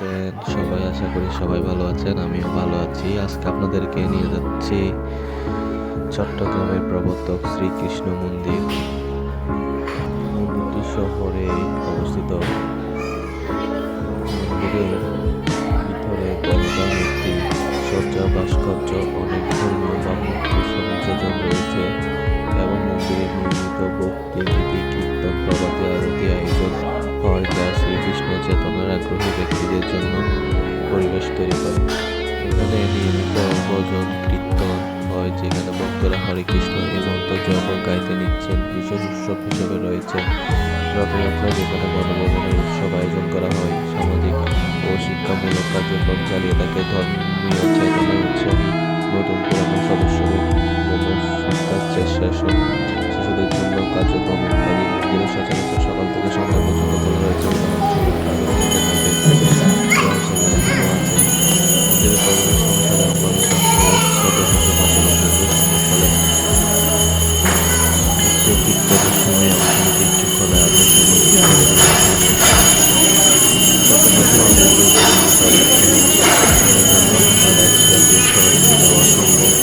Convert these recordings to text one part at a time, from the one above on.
আছেন? সবাই আশা করি সবাই ভালো আছেন, আমিও ভালো আছি। আজকে আপনাদেরকে নিয়ে যাচ্ছি চট্টগ্রামের প্রবর্তক শ্রীকৃষ্ণ মন্দির। মন্দিরটি শহরে অবস্থিত। মন্দিরের ভিতরে গঙ্গা মূর্তি সজ্জা, ভাস্কর্য, অনেক ধর্মীয় বা মূর্তি সংযোজন রয়েছে এবং মন্দিরে নিয়মিত ভক্তি গীতি যা শ্রীকৃষ্ণ চেতনার আগ্রহী ব্যক্তিদের জন্য পরিবেশ তৈরি করে। এখানে নিয়মিত ভজন, কীর্তন হয়, যেখানে ভক্তরা হরে কৃষ্ণ এই মন্ত্র জপ গাইতে নিচ্ছেন। বিশেষ উৎসব হিসেবে রয়েছে রথযাত্রা যেখানে গণভবনের উৎসব আয়োজন করা হয়। সামাজিক ও শিক্ষামূলক কার্যক্রম চালিয়ে থাকে ধর্মীয় চেতনা উৎসব। নতুন পুরানো সদস্যদের চেষ্টা শিশুদের জন্য কার্যক্রম ইত্যাদি। সচরাচর সকাল থেকে সন্ধ্যা পর্যন্ত খোলা রয়েছে। জাতীয় বিক্ষোভের সময় অংশ নিতে ইচ্ছুক হলে আদেশ যাওয়া সম্ভব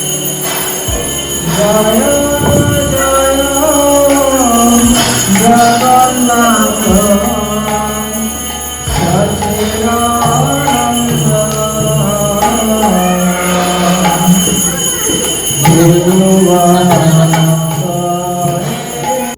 Guru